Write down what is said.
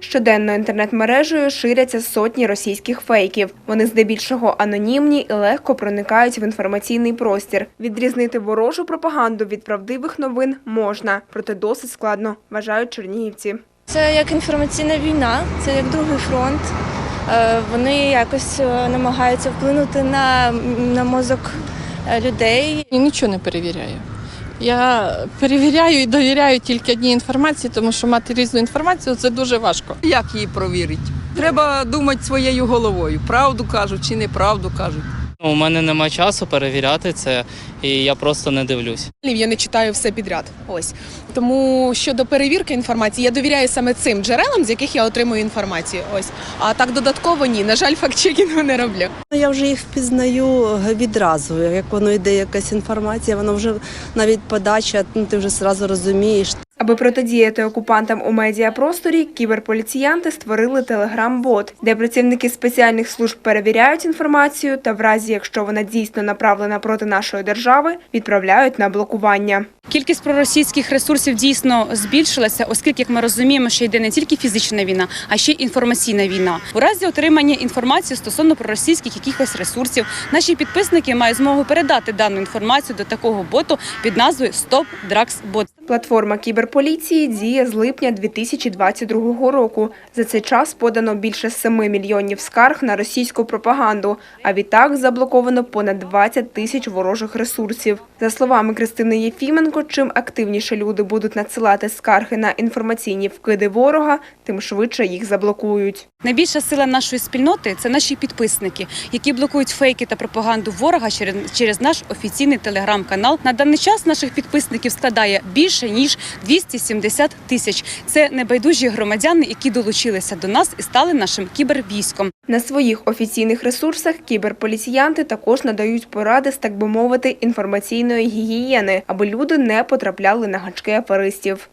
Щоденно інтернет-мережею ширяться сотні російських фейків. Вони здебільшого анонімні і легко проникають в інформаційний простір. Відрізнити ворожу пропаганду від правдивих новин можна, проте досить складно, вважають чернігівці. Це як інформаційна війна, це як другий фронт. Е, Вони якось е, намагаються вплинути на, на мозок е, людей. І нічого не перевіряю. Я перевіряю і довіряю тільки одній інформації, тому що мати різну інформацію це дуже важко. Як її провірити? Треба думати своєю головою. Правду кажуть чи неправду кажуть. У мене немає часу перевіряти це, і я просто не дивлюсь. Я не читаю все підряд. Ось тому щодо перевірки інформації, я довіряю саме цим джерелам, з яких я отримую інформацію. Ось а так додатково ні. На жаль, факт-чекінгу не роблю. Ну, Я вже їх впізнаю відразу. Як воно йде якась інформація, воно вже навіть подача, ну ти вже зразу розумієш. Аби протидіяти окупантам у медіапросторі, кіберполіціянти створили телеграм-бот, де працівники спеціальних служб перевіряють інформацію та в разі, якщо вона дійсно направлена проти нашої держави, відправляють на блокування. Кількість проросійських ресурсів дійсно збільшилася, оскільки як ми розуміємо, що йде не тільки фізична війна, а ще й інформаційна війна. У разі отримання інформації стосовно проросійських якихось ресурсів, наші підписники мають змогу передати дану інформацію до такого боту під назвою Stop Drugs Bot. Платформа кіберполіції діє з липня 2022 року. За цей час подано більше 7 мільйонів скарг на російську пропаганду, а відтак заблоковано понад 20 тисяч ворожих ресурсів. За словами Кристини Єфіменко, чим активніше люди будуть надсилати скарги на інформаційні вкиди ворога, тим швидше їх заблокують. Найбільша сила нашої спільноти це наші підписники, які блокують фейки та пропаганду ворога через, наш офіційний телеграм-канал. На даний час наших підписників складає більше ніж 270 тисяч. Це небайдужі громадяни, які долучилися до нас і стали нашим кібервійськом. На своїх офіційних ресурсах кіберполіціянти також надають поради з, так би мовити, інформаційної гігієни, аби люди не потрапляли на гачки аферистів.